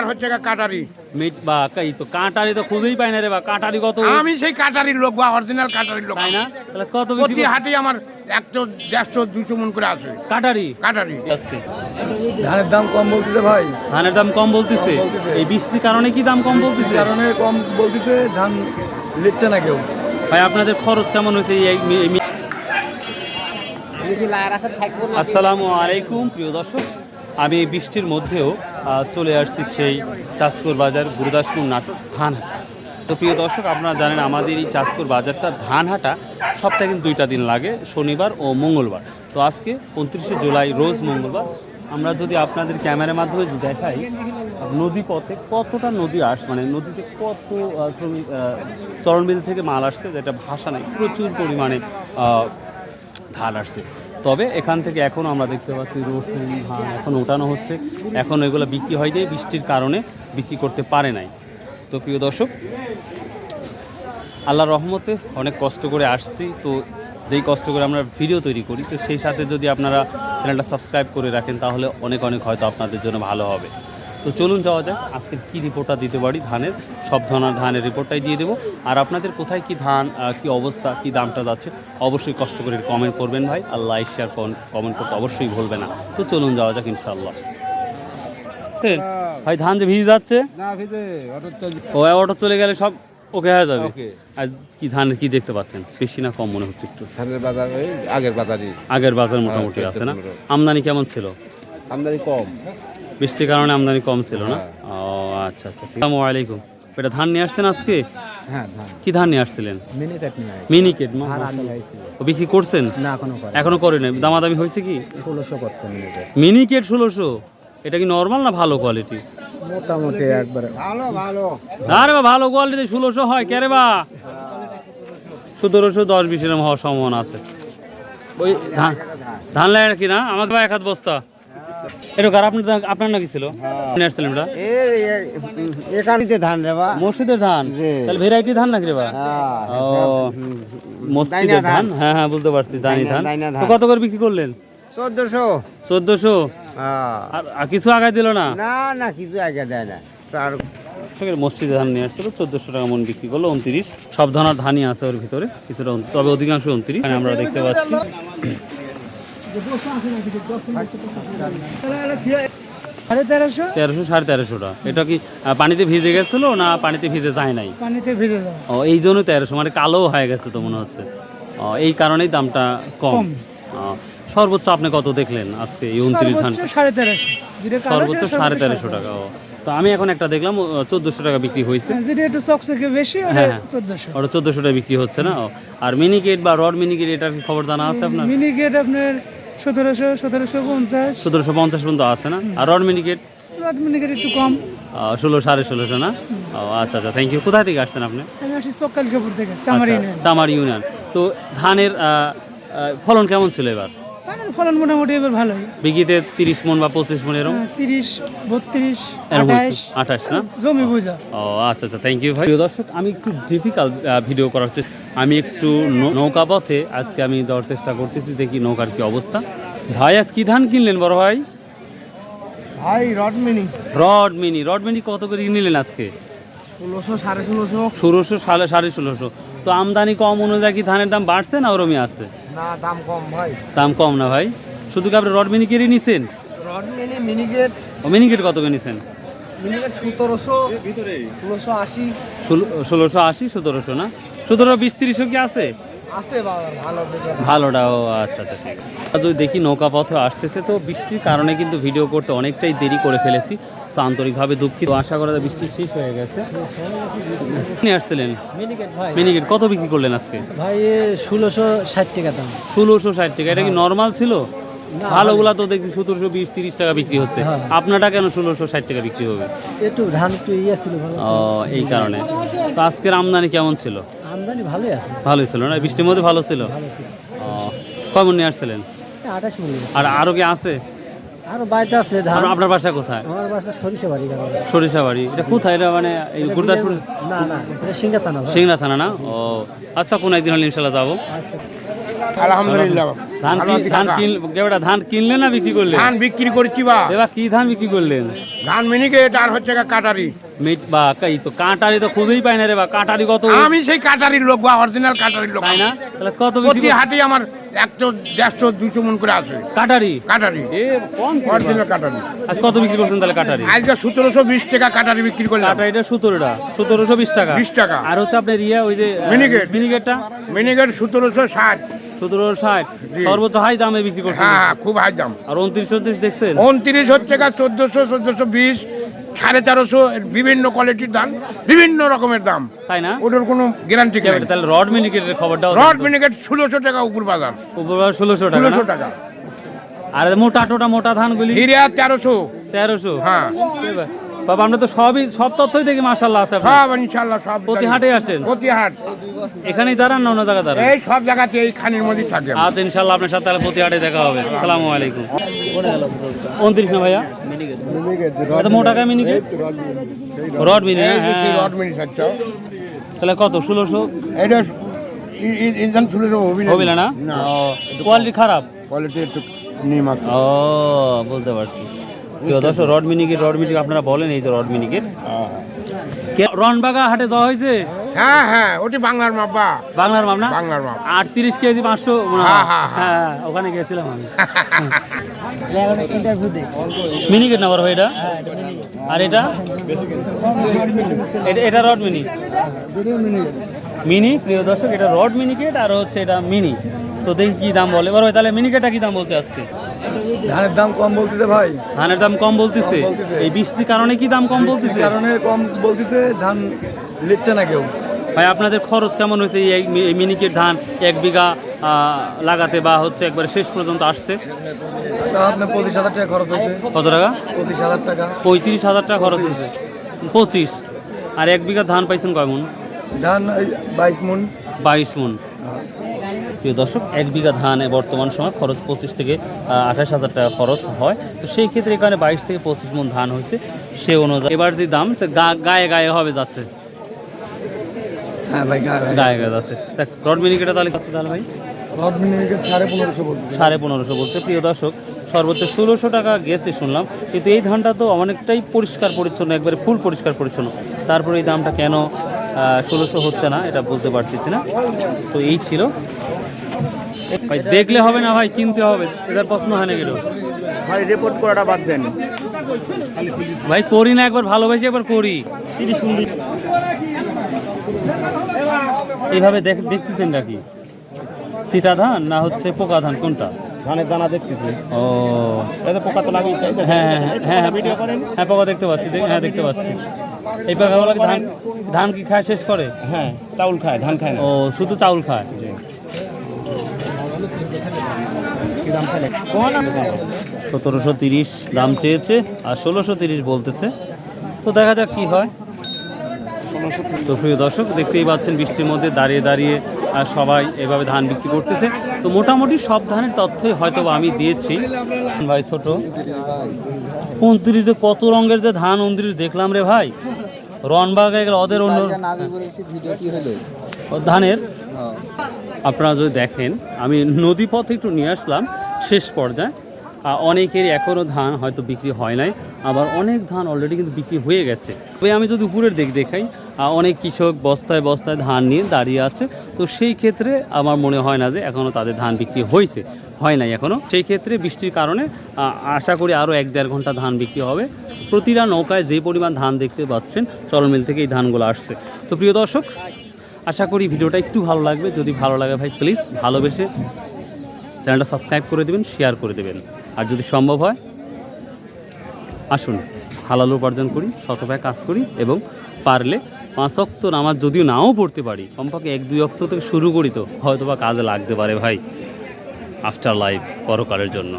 আর হচ্ছে গা কাটারি? মিট বা এই তো কাঁটারি তো খুঁজেই পাই না রে বা কাঁটারি কত আমি সেই কাটারির লোক বা অরিজিনাল কাটারির লোক। তাই না? তাহলে কত প্রতি হাটে আমার একশো দেড়শো দুশো মন করে আছে কাঁটারি? কাটারি। ধানের দাম কম বলতেছে ভাই। ধানের দাম কম বলতেছে? এই বৃষ্টির কারণে কি দাম কম বলতেছে? কারণে কম বলতেছে ধান লিখছে না কেউ। ভাই আপনাদের খরচ কেমন হয়েছে এই- আসসালামু আলাইকুম প্রিয় দর্শক। আমি এই বৃষ্টির মধ্যেও চলে আসছি সেই চাঁদপুর বাজার গুরুদাসপুর নাটক ধানহাটা। তো প্রিয় দর্শক, আপনারা জানেন আমাদের এই চাঁদপুর বাজারটা ধানহাটা সপ্তাহে কিন্তু দুইটা দিন লাগে, শনিবার ও মঙ্গলবার। তো আজকে উনত্রিশে জুলাই, রোজ মঙ্গলবার। আমরা যদি আপনাদের ক্যামেরার মাধ্যমে দেখাই, নদী পথে কতটা নদী আস মানে নদীতে কত শ্রমিক চরণবিল থেকে মাল আসছে, যেটা ভাষা নেই, প্রচুর পরিমাণে ধান আসছে। তবে এখান থেকে এখনও আমরা দেখতে পাচ্ছি রসুন, ধান এখন ওঠানো হচ্ছে। এখন এগুলো বিক্রি হয়নি, বৃষ্টির কারণে বিক্রি করতে পারে নাই। তো প্রিয় দর্শক আল্লাহ রহমতে অনেক কষ্ট করে আসছি। তো যেই কষ্ট করে আমরা ভিডিও তৈরি করি, তো সেই সাথে যদি আপনারা চ্যানেলটা সাবস্ক্রাইব করে রাখেন, তাহলে অনেক অনেক হয়তো আপনাদের জন্য ভালো হবে। তো চলুন যাওয়া যাক। আজকে কী রিপোর্টটা দিতে পারি? ধানের সব ধরনের ধানের রিপোর্টটাই দিয়ে দেবো। আর আপনাদের কোথায় কি ধান কি অবস্থা কি দামটা যাচ্ছে অবশ্যই কষ্ট করে কমেন্ট করবেন ভাই। আর লাইক শেয়ার কমেন্ট করতে অবশ্যই ভুলবে না। তো চলুন যাওয়া যাক ইনশাল্লাহ ভাই ধান যে ভিজে যাচ্ছে? ও অটো চলে গেলে সব ওকে হয়ে যাবে। আর কি ধান কি দেখতে পাচ্ছেন? বেশি না কম মনে হচ্ছে একটু। ধানের বাজার আগের বাজারই। আগের বাজার মোটামুটি হ্যাঁ, আছে না? আমদানি কেমন ছিল? আমদানি কম। বৃষ্টির কারণে আমদানি কম ছিল না? হ্যাঁ। ও আচ্ছা আচ্ছা আসসালামু আলাইকুম। এটা ধান নিয়ে আসছেন আজকে? হ্যাঁ ধান। কি ধান নিয়ে আসছিলেন? মিনি কাট মিনিকেট বিক্রি করছেন? না এখনও করে এখনও করেন। দামাদামি হয়েছে কি? মিনিকেট ষোলোশো? এটা কি নর্মাল না ভালো কোয়ালিটি মোটামুটি একবারে। ভালো ভালো। আরে বা ভালো কোয়ালিটি ষোলোশো হয় কে রে বা? সতেরোশো দশ বিশ এরকম হওয়ার সম্ভাবনা আছে। ওই ধান ধান লাগে কি না? আমাকে বা এক হাত বস্তা। এটা কার আপনার আপনার নাকি ছিল? আসছিলেন একানিতে ধান রে বা। মসজিদের ধান? তাহলে ভেরাইটি ধান নাকি রে বা? ও মসজিদের ধান। হ্যাঁ হ্যাঁ বুঝতে পারছি দানি ধান। তো কত করে বিক্রি করলেন? চোদ্দশো। চোদ্দশো? আর আর কিছু আগায় দিল না? না না কিছু আগে দেয় না। সেখানে মসজিদে ধান নিয়ে আসছিল চোদ্দশো টাকা মন বিক্রি করল উনত্রিশ। সব ধরনের ধানই আছে ওর ভিতরে কিছুটা তবে অধিকাংশ উনত্রিশ। আমরা দেখতে পাচ্ছি। তেরোশো তেরোশো সাড়ে তেরোশোটা। এটা কি পানিতে ভিজে গেছিল না পানিতে ভিজে যায় নাই? পানিতে ভিজে ও এই জন্য তেরোশো মানে কালো হয়ে গেছে তো মনে হচ্ছে। ও, এই কারণেই দামটা কম। সর্বোচ্চ আপনি কত দেখলেন আজকে এই উনত্রিশ ধান? সাড়ে তেরোশো। সর্বোচ্চ সাড়ে তেরোশো টাকা ও। তো আমি এখন একটা দেখলাম চোদ্দোশো টাকা বিক্রি হয়েছে। হ্যাঁ, যেটা একটু চকচকে বেশি হ্যাঁ, হ্যাঁ। চোদ্দশো। ওটা চোদ্দোশো টাকা বিক্রি হচ্ছে না আর মিনিকেট বা রড মিনিকেট এটার কি খবর জানা আছে আপনার? মিনি গেট আপনার সতেরোশো সতেরোশো পঞ্চাশ। সতেরোশো পঞ্চাশ পর্যন্ত আছে না? আর রড মিনিকেট? রড মিনিকেট একটু কম। ষোলো সাড়ে ষোলোশো না? ও আচ্ছা আচ্ছা থ্যাংক ইউ কোথায় থেকে আসছেন আপনি? আমি আসি সকাল থেকে আচ্ছা, চামার ইউনিয়ন। তো ধানের ফলন কেমন ছিল এবার? ধানের ফলন মোটামুটি এবার ভালোই। বিঘিতে তিরিশ মন বা পঁচিশ মন এরকম? তিরিশ বত্রিশ আঠাশ। আঠাশ না? জমি বুঝা। ও আচ্ছা আচ্ছা থ্যাংক ইউ ভাই। প্রিয় দর্শক আমি একটু ডিফিকাল্ট ভিডিও করার চেষ্টা আমি একটু নৌকা পথে আজকে আমি যাওয়ার চেষ্টা করতেছি দেখি নৌকার কি অবস্থা। ভাই আজ কি ধান কিনলেন বড় ভাই? ভাই rod mini rod mini rod mini কত করে নিলেন আজকে? ষোলোশো সাড়ে ষোলোশো। ষোলোশো সাড়ে সাড়ে ষোলোশো। তো আমদানি কম অনুযায়ী কি ধানের দাম বাড়ছে না ওরমই আছে? না দাম কম ভাই। দাম কম না ভাই? শুধু কি আপনি রড মিনি কেড়ে নিছেন? রড মিনি মিনি গেট ও মিনিকেট কত করে নিছেন? মিনি গেট ভিতরে। ষোলোশো আশি। ষোলোশো আশি সতেরোশো না? সতেরো বিশ তিরিশও কি আছে? আছে বাজার ভালো দেখে ও আচ্ছা আচ্ছা ঠিক। আছে যদি দেখি নৌকা পথে আসতেছে তো বৃষ্টির কারণে কিন্তু ভিডিও করতে অনেকটাই দেরি করে ফেলেছি। আন্তরিকভাবে দুঃখিত। আশা করা যায় বৃষ্টি শেষ হয়ে গেছে। নিয়ে আসছিলেন? মিনিকেট ভাই। মিনিকেট কত বিক্রি করলেন আজকে? ভাই ষোলোশো ষাট টাকা দাম। ষোলোশো ষাট টাকা এটা কি নর্মাল ছিল? ভালোগুলা তো দেখছি সতেরোশো বিশ তিরিশ টাকা বিক্রি হচ্ছে। হ্যাঁ। আপনারটা কেন ষোলোশো ষাট টাকা বিক্রি হবে? একটু ধান একটু ইয়ে ছিল। ও এই কারণে। তো আজকের আমদানি কেমন ছিল? আমদানি ভালোই আছে। ভালোই ছিল না? বৃষ্টির মধ্যে ভালো ছিল? কমন নিয়ে আসছিলেন? আঠাশ মিনিট আর আরও কি আছে? আরও বাড়িতে আছে ধান। আপনার বাসা কোথায়? আমার বাসা সরিষা বাড়ি সরিষা বাড়ি। এটা কোথায়? এটা মানে এই গুরদাসপুর না না এটা থানা। সিংড়া থানা না? ও আচ্ছা কোন একদিন হলে ইনশাল্লাহ যাব। আচ্ছা। আলহামদুলিল্লাহ ধান ভালো কি আছি ধান কাকা। ধান কিনলেন না বিক্রি করলেন ধান বিক্রি করছি বা। এবার কি ধান বিক্রি করলেন ধান মিনিকেট আর হচ্ছে কাটারি। বা এই তো কাঁটারি তো খুঁজেই পাই না রে বা কাঁটারি কত? আমি সেই কাটারির লোক বা অরিজিনাল কাটারির লোক। তাই না? তাহলে কত প্রতি হাটে আমার একশো দেড়শো দুশো মন করে আসে কাটারি? কাটারি। এ কম অরিজিনাল কাটারি। আজ কত বিক্রি করছেন তাহলে কাটারি? আজকে সতেরোশো বিশ টাকা কাটারি বিক্রি করলাম। কাটারিটা সতেরোটা। সতেরোশো বিশ টাকা। 20 টাকা। আর হচ্ছে আপনার ইয়া ওই যে মিনিকেট। মিনিকেটটা মিনিকেট সতেরোশো ষাট। সতেরো ষাট। সর্বোচ্চ হাই দামে বিক্রি করছেন। হ্যাঁ হ্যাঁ খুব হাই দাম। আর উনত্রিশ উনত্রিশ দেখছেন? উনত্রিশ হচ্ছে গা চোদ্দোশো চোদ্দোশো বিশ সাড়ে তেরোশো বিভিন্ন কোয়ালিটির দাম বিভিন্ন রকমের দাম। তাই না? ওটার কোনো গ্যারান্টি নেই। তাহলে রড মিনিকেটের খবরটা রড মিনিকেট ষোলোশো টাকা উপর বাজার। ষোলোশো টাকা ষোলোশো না? টাকা। আর মোটা টোটা মোটা ধানগুলি? হিরিয়া তেরোশো। তেরোশো? হ্যাঁ। বাবা আমরা তো সবই সব তথ্যই দেখি মাসাল্লাহ আছে। সব ইনশাল্লাহ সব প্রতি হাটে আসেন? প্রতি হাট এখানেই দাঁড়ান না অন্য জায়গায় দাঁড়ান? এই সব জায়গাতে এই খানির মধ্যে থাকে আজ ইনশাল্লাহ আপনার সাথে তাহলে প্রতি হাটে দেখা হবে। সালামু আলাইকুম। উনত্রিশ না ভাইয়া? এটা মোটা কামি নাকি রড মিনি হ্যাঁ। রড মিনিট হচ্ছে তাহলে কত ষোলোশো? এটা ইনজান ষোলোশো হবে না? না। কোয়ালিটি খারাপ? কোয়ালিটি একটু নিম আছে। ও বুঝতে পারছি। প্রিয় দর্শক রড মিনিকেট রড মিনিকেট আপনারা বলেন এই যে রড মিনিকেট। রনবাগা হাটে দেওয়া হয়েছে? হ্যাঁ হ্যাঁ ওটি বাংলার মাপা বাংলার মাপ না? বাংলার মাপ। আটত্রিশ কেজি পাঁচশো হয়। হ্যাঁ, হ্যাঁ, হ্যাঁ। হ্যাঁ ওখানে গেছিলাম আমি। মিনিকেট নাম্বার ভাই এটা? আর এটা? এটা- রড মিনি মিনি প্রিয় দর্শক এটা রড মিনিকেট আর হচ্ছে এটা মিনি। তো দেখি কি দাম বলে। এবার ভাই তাহলে মিনিকেটটা কি দাম বলছে আজকে? ধানের দাম কম বলতেছে ভাই। ধানের দাম কম বলতেছে? এই বৃষ্টির কারণে কি দাম কম বলতেছে? কারণে কম বলতেছে ধান লিখছে না কেউ। ভাই আপনাদের খরচ কেমন হয়েছে এই মি- এই মিনিকেট ধান এক বিঘা লাগাতে বা হচ্ছে একবারে শেষ পর্যন্ত আসতে? আপনার পঁচিশ হাজার টাকা খরচ হয়েছে। কত টাকা? পঁচিশ হাজার টাকা। পঁয়ত্রিশ হাজার টাকা খরচ হয়েছে। পঁচিশ। আর এক বিঘা ধান পাইছেন কয় মন? ধান বাইশ মন। বাইশ মন। প্রিয় দর্শক এক বিঘা ধানে বর্তমান সময় খরচ পঁচিশ থেকে আঠাশ হাজার টাকা খরচ হয়। তো সেই ক্ষেত্রে এখানে বাইশ থেকে পঁচিশ মন ধান হয়েছে। সে অনুযায়ী এবার যে দাম গায়ে গায়ে হবে যাচ্ছে। হ্যাঁ ভাই গায়ে গায়ে। যাচ্ছে। দেখ রড মিনিকেটা তাহলে কত তাহলে ভাই? রড সাড়ে পনেরোশো বলতেছে সাড়ে পনেরোশো বলছে। প্রিয় দর্শক সর্বোচ্চ ষোলোশো টাকা গেছে শুনলাম। কিন্তু এই ধানটা তো অনেকটাই পরিষ্কার পরিচ্ছন্ন একবারে ফুল পরিষ্কার পরিচ্ছন্ন। তারপরে এই দামটা কেন ষোলোশো হচ্ছে না এটা বলতে পারতেছি না। তো এই ছিল ভাই দেখলে হবে না ভাই কিনতে হবে। এদের পছন্দ হয় না কেন ভাই রিপোর্ট করাটা বাদ দেন। ভাই করি না একবার ভালোবাসি একবার করি। এইভাবে দেখ- দেখতেছেন নাকি? সিটা ধান না হচ্ছে পোকা ধান? কোনটা? ধানের দানা দেখতেছি। ও। এতে পোকা তো লাগিয়েছে এই হ্যাঁ হ্যাঁ হ্যাঁ ভিডিও করেন। হ্যাঁ পোকা দেখতে পাচ্ছি দেখ- হ্যাঁ দেখতে পাচ্ছি। এই পোকাগুলো ধান ধান কি খায় শেষ করে? হ্যাঁ চাউল খায় ধান খায় না। ও শুধু চাউল খায়? সতেরোশো তিরিশ দাম চেয়েছে আর ষোলোশো তিরিশ বলতেছে। তো দেখা যাক কি হয়। তো প্রিয় দর্শক দেখতেই পাচ্ছেন বৃষ্টির মধ্যে দাঁড়িয়ে দাঁড়িয়ে সবাই এভাবে ধান বিক্রি করতেছে। তো মোটামুটি সব ধানের তথ্যই হয়তো বা আমি দিয়েছি। ভাই ছোট। উনত্রিশ যে কত রঙের যে ধান উনত্রিশ দেখলাম রে ভাই। রনবাগে গেলে ওদের অন্য ধানের? আপনারা যদি দেখেন আমি নদী পথে একটু নিয়ে আসলাম শেষ পর্যায়ে। আহ, অনেকেরই এখনও ধান হয়তো বিক্রি হয় নাই আবার অনেক ধান অলরেডি কিন্তু বিক্রি হয়ে গেছে। তবে আমি যদি উপরের দিক দেখাই অনেক কৃষক বস্তায় বস্তায় ধান নিয়ে দাঁড়িয়ে আছে তো সেই ক্ষেত্রে আমার মনে হয় না যে এখনও তাদের ধান বিক্রি হয়েছে হয় নাই এখনও সেই ক্ষেত্রে বৃষ্টির কারণে আশা করি আরও এক দেড় ঘণ্টা ধান বিক্রি হবে। প্রতিটা নৌকায় যে পরিমাণ ধান দেখতে পাচ্ছেন চলমিল থেকে এই ধানগুলো আসছে। তো প্রিয় দর্শক আশা করি ভিডিওটা একটু ভালো লাগবে। যদি ভালো লাগে ভাই প্লিজ ভালোবেসে চ্যানেলটা সাবস্ক্রাইব করে দেবেন শেয়ার করে দেবেন। আর যদি সম্ভব হয়, আসুন, হালাল উপার্জন করি শতভাবে কাজ করি এবং পারলে পাঁচ অক্ত নামাজ যদিও নাও পড়তে পারি, কমপক্ষে এক, দুই অক্ত থেকে শুরু করি তো হয়তো বা কাজে লাগতে পারে ভাই আফটার লাইফ পরকালের জন্য।